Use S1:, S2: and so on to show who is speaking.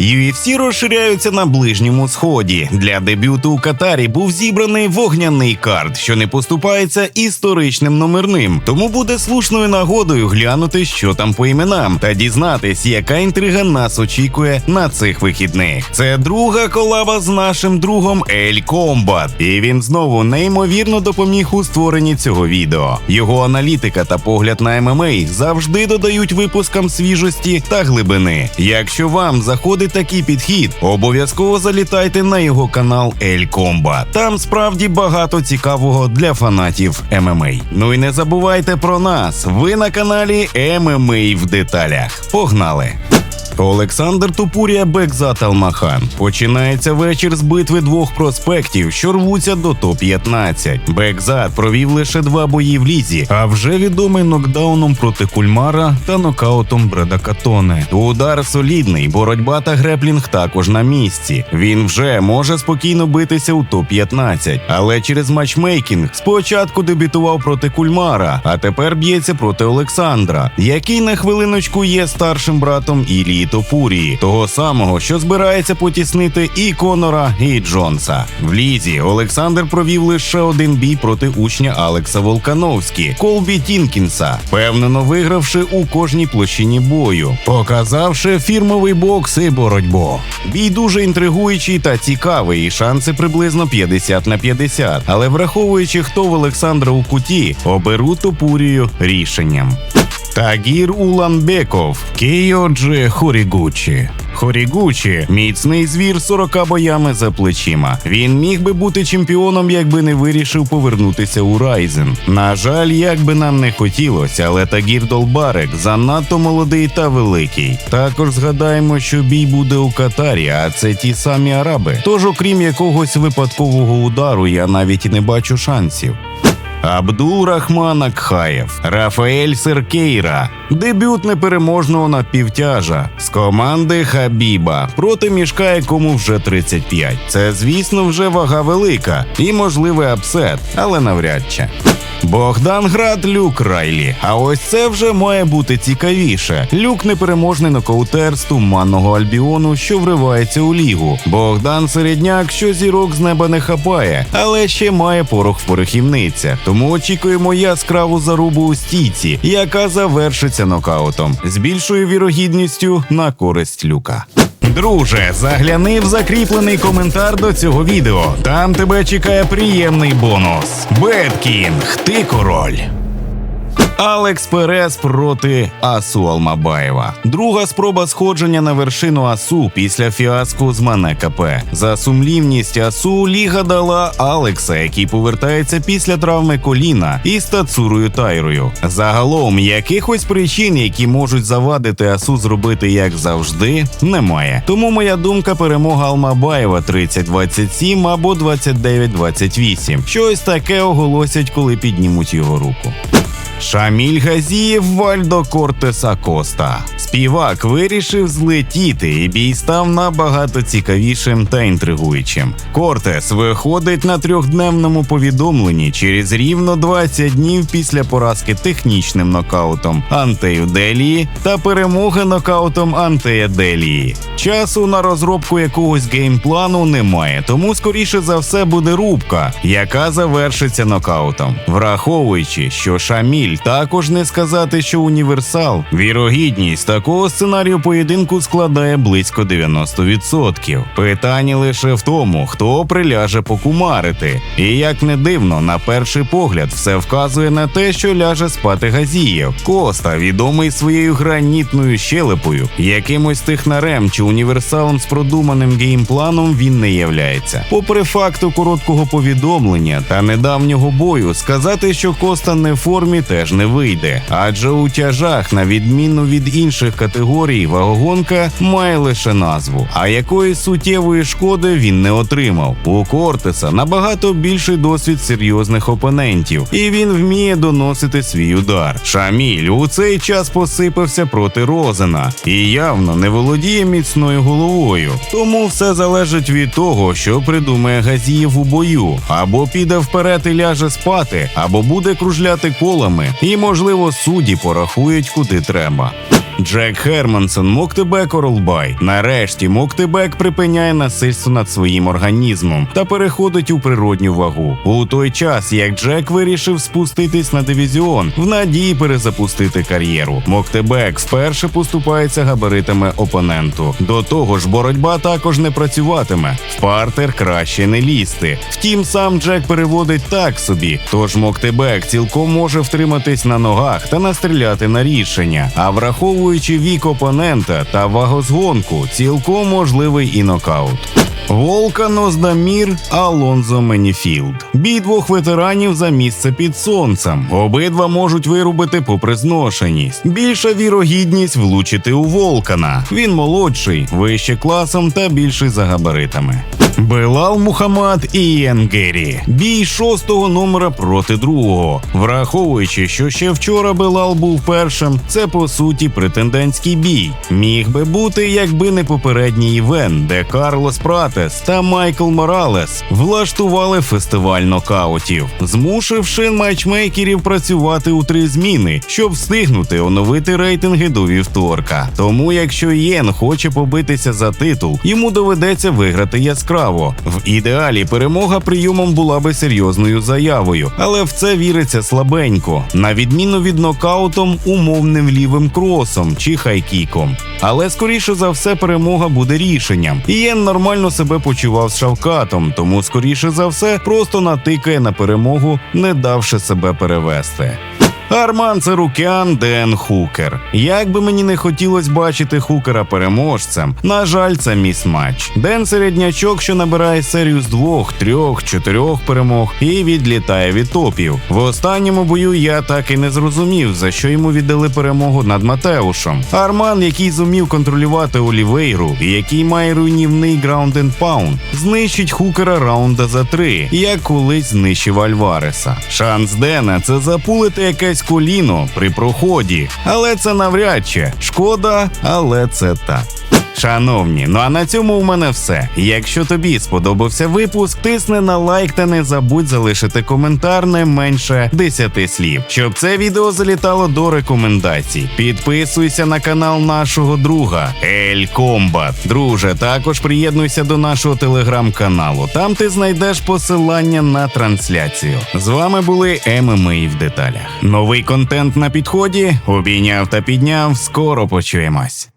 S1: UFC розширяються на ближньому сході. Для дебюту у Катарі був зібраний вогняний карт, що не поступається історичним номерним. Тому буде слушною нагодою глянути, що там по іменам, та дізнатись, яка інтрига нас очікує на цих вихідних. Це друга колаба з нашим другом Ель Комбат, і він знову неймовірно допоміг у створенні цього відео. Його аналітика та погляд на ММА завжди додають випускам свіжості та глибини. Якщо вам заходить такий підхід, обов'язково залітайте на його канал Ель Комба. Там справді багато цікавого для фанатів ММА. Ну і не забувайте про нас. Ви на каналі ММА в деталях. Погнали! Олександр Тупурія Бекзат Алмахан. Починається вечір з битви двох проспектів, що рвуться до топ-15. Бекзат провів лише два бої в лізі, а вже відомий нокдауном проти Кульмара та нокаутом Бреда Катоне. Удар солідний, боротьба та греплінг також на місці. Він вже може спокійно битися у топ-15, але через матчмейкінг спочатку дебютував проти Кульмара, а тепер б'ється проти Олександра, який на хвилиночку є старшим братом Ілії Топурії, того самого, що збирається потіснити і Конора, і Джонса. В лізі Олександр провів лише один бій проти учня Алекса Волкановські, Колбі Тінкінса, впевнено вигравши у кожній площині бою, показавши фірмовий бокс і боротьбу. Бій дуже інтригуючий та цікавий, і шанси приблизно 50 на 50. Але враховуючи, хто в Олександра у куті, оберу Топурію рішенням. Тагір Уланбеков, Кейодже Хорігучі. Хорігучі міцний звір 40 боями за плечима. Він міг би бути чемпіоном, якби не вирішив повернутися у Райзен. На жаль, як би нам не хотілося, але Тагір Долбарек занадто молодий та великий. Також згадаємо, що бій буде у Катарі, а це ті самі араби. Тож, окрім якогось випадкового удару, я навіть не бачу шансів. Абдул Рахман Акхаєв, Рафаель Серкейра, дебют непереможного напівтяжа з команди Хабіба проти мішка, якому вже 35. Це, звісно, вже вага велика і можливий апсет, але навряд чи. Богдан Град Люк Райлі. А ось це вже має бути цікавіше. Люк непереможний нокаутер з туманного альбіону, що вривається у лігу. Богдан середняк, що зірок з неба не хапає, але ще має порох в порохівницях. Тому очікуємо яскраву зарубу у стійці, яка завершиться нокаутом з більшою вірогідністю на користь люка. Друже, загляни в закріплений коментар до цього відео. Там тебе чекає приємний бонус. Беткінг, ти король. Алекс Перес проти Асу Алмабаєва. Друга спроба сходження на вершину Асу після фіаско з Мане КП. За сумлівність Асу Ліга дала Алекса, який повертається після травми коліна, із Тацурою Тайрою. Загалом якихось причин, які можуть завадити Асу зробити як завжди, немає. Тому моя думка перемога Алмабаєва 30-27 або 29-28. Щось таке оголосять, коли піднімуть його руку. Шаміль Газієв Вальдо Кортес Акоста. Співак вирішив злетіти, і бій став набагато цікавішим та інтригуючим. Кортес виходить на трьохдневному повідомленні через рівно 20 днів після поразки технічним нокаутом Антею Делії та перемоги нокаутом Антея Делії. Часу на розробку якогось геймплану немає, тому скоріше за все буде рубка, яка завершиться нокаутом, враховуючи, що Шаміль також не сказати, що універсал. Вірогідність такого сценарію поєдинку складає близько 90%. Питання лише в тому, хто приляже покумарити. І як не дивно, на перший погляд, все вказує на те, що ляже спати Газієв. Коста відомий своєю гранітною щелепою, якимось технарем чи універсалом з продуманим геймпланом він не являється. Попри факту короткого повідомлення та недавнього бою, сказати, що Коста не в формі, теж не вийде, адже у тяжах, на відміну від інших категорій, вагогонка має лише назву, а якоїсь суттєвої шкоди він не отримав. У Кортеса набагато більший досвід серйозних опонентів, і він вміє доносити свій удар. Шаміль у цей час посипався проти Розена і явно не володіє міцною головою. Тому все залежить від того, що придумає Газієв у бою, або піде вперед і ляже спати, або буде кружляти колами, і можливо судді порахують куди треба. Джек Хермансон, Моктебек Орлбай. Нарешті Моктебек припиняє насильство над своїм організмом та переходить у природню вагу. У той час, як Джек вирішив спуститись на дивізіон в надії перезапустити кар'єру. Моктебек вперше поступається габаритами опоненту. До того ж, боротьба також не працюватиме. В партер краще не лізти. Втім, сам Джек переводить так собі. Тож Моктебек цілком може втриматись на ногах та настріляти на рішення. А враховуючи вік опонента та вагозгонку, цілком можливий і нокаут. Волкан Оздамір Алонзо Меніфілд. Бій двох ветеранів за місце під сонцем. Обидва можуть вирубити попри зношеність. Більша вірогідність влучити у Волкана. Він молодший, вище класом та більший за габаритами. Белал Мухаммад і Геррі. Бій шостого номера проти другого. Враховуючи, що ще вчора Белал був першим, це по суті претендентський бій. Міг би бути, якби не попередній івент, де Карлос Пратес та Майкл Моралес влаштували фестиваль нокаутів, змусивши матчмейкерів працювати у три зміни, щоб встигнути оновити рейтинги до вівторка. Тому, якщо Єн хоче побитися за титул, йому доведеться виграти яскраво. В ідеалі перемога прийомом була би серйозною заявою, але в це віриться слабенько, на відміну від нокаутом умовним лівим кросом чи хайкіком. Але скоріше за все перемога буде рішенням. Ієн нормально себе почував з шавкатом, тому скоріше за все просто натикає на перемогу, не давши себе перевести. Арман Царукян Ден Хукер. Як би мені не хотілося бачити Хукера переможцем, на жаль, це міс-матч. Ден середнячок, що набирає серію з двох, трьох, чотирьох перемог і відлітає від топів. В останньому бою я так і не зрозумів, за що йому віддали перемогу над Матеушем. Арман, який зумів контролювати Олівейру і який має руйнівний граунд and pound, знищить Хукера раунда за три, як колись знищив Альвареса. Шанс Дена це запулити якесь коліно при проході, але це навряд чи шкода, але це так. Шановні, ну а на цьому у мене все. Якщо тобі сподобався випуск, тисни на лайк та не забудь залишити коментар не менше 10 слів, щоб це відео залітало до рекомендацій. Підписуйся на канал нашого друга Ель Комбат. Друже, також приєднуйся до нашого телеграм-каналу. Там ти знайдеш посилання на трансляцію. З вами були ММА в деталях. Новий контент на підході. Обійняв та підняв. Скоро почуємось.